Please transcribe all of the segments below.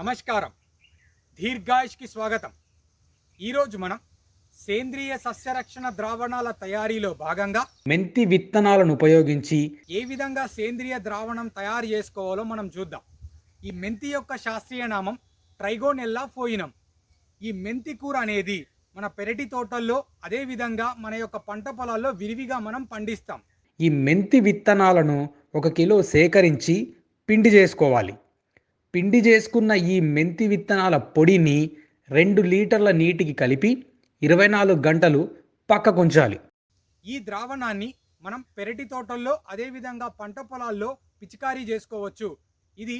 నమస్కారం. దీర్ఘాయుష్కి స్వాగతం. ఈరోజు మనం సేంద్రియ సస్యరక్షణ ద్రావణాల తయారీలో భాగంగా మెంతి విత్తనాలను ఉపయోగించి ఏ విధంగా సేంద్రియ ద్రావణం తయారు చేసుకోవాలో మనం చూద్దాం. ఈ మెంతి యొక్క శాస్త్రీయ నామం ట్రైగోనెల్లా ఫోయినం. ఈ మెంతి కూర అనేది మన పెరటి తోటల్లో అదేవిధంగా మన యొక్క పంట పొలాల్లో విరివిగా మనం పండిస్తాం. ఈ మెంతి విత్తనాలను ఒక కిలో సేకరించి పిండి చేసుకోవాలి. పిండి చేసుకున్న ఈ మెంతి విత్తనాల పొడిని రెండు లీటర్ల నీటికి కలిపి ఇరవై నాలుగు గంటలు పక్కకుంచాలి ఈ ద్రావణాన్ని మనం పెరటి తోటల్లో అదేవిధంగా పంట పొలాల్లో పిచికారీ చేసుకోవచ్చు. ఇది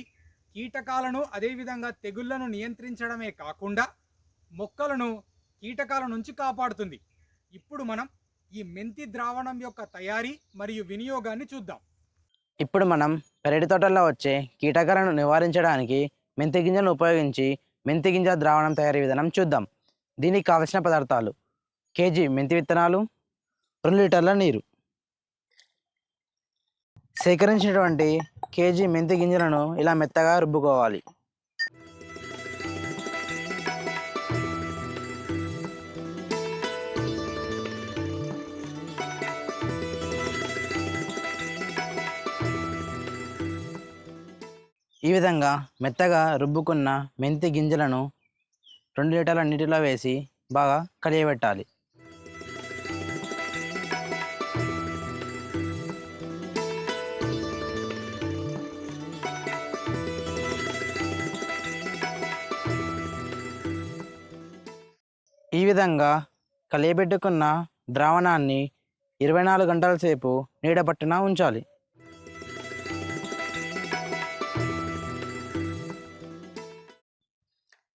కీటకాలను అదేవిధంగా తెగుళ్ళను నియంత్రించడమే కాకుండా మొక్కలను కీటకాల నుంచి కాపాడుతుంది. ఇప్పుడు మనం ఈ మెంతి ద్రావణం యొక్క తయారీ మరియు వినియోగాన్ని చూద్దాం. ఇప్పుడు మనం పెరటి తోటల్లో వచ్చే కీటకాలను నివారించడానికి మెంతి గింజలను ఉపయోగించి మెంతి గింజ ద్రావణం తయారీ విధానం చూద్దాం. దీనికి కావలసిన పదార్థాలు కేజీ మెంతి విత్తనాలు రెండు లీటర్ల నీరు. సేకరించినటువంటి కేజీ మెంతి గింజలను ఇలా మెత్తగా రుబ్బుకోవాలి. ఈ విధంగా మెత్తగా రుబ్బుకున్న మెంతి గింజలను రెండు లీటర్ల నీటిలో వేసి బాగా కలియబెట్టాలి. ఈ విధంగా కలియబెట్టుకున్న ద్రావణాన్ని ఇరవై నాలుగు గంటల సేపు నీడబట్టున ఉంచాలి.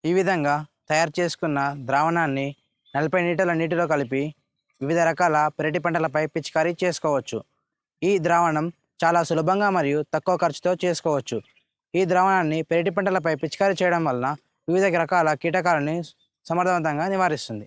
ఈ విధంగా తయారు చేసుకున్న ద్రావణాన్ని నలభై లీటర్ల నీటిలో కలిపి వివిధ రకాల పెరటి పంటలపై పిచికారీ చేసుకోవచ్చు. ఈ ద్రావణం చాలా సులభంగా మరియు తక్కువ ఖర్చుతో చేసుకోవచ్చు. ఈ ద్రావణాన్ని పెరటి పంటలపై పిచికారీ చేయడం వలన వివిధ రకాల కీటకాలని సమర్థవంతంగా నివారిస్తుంది.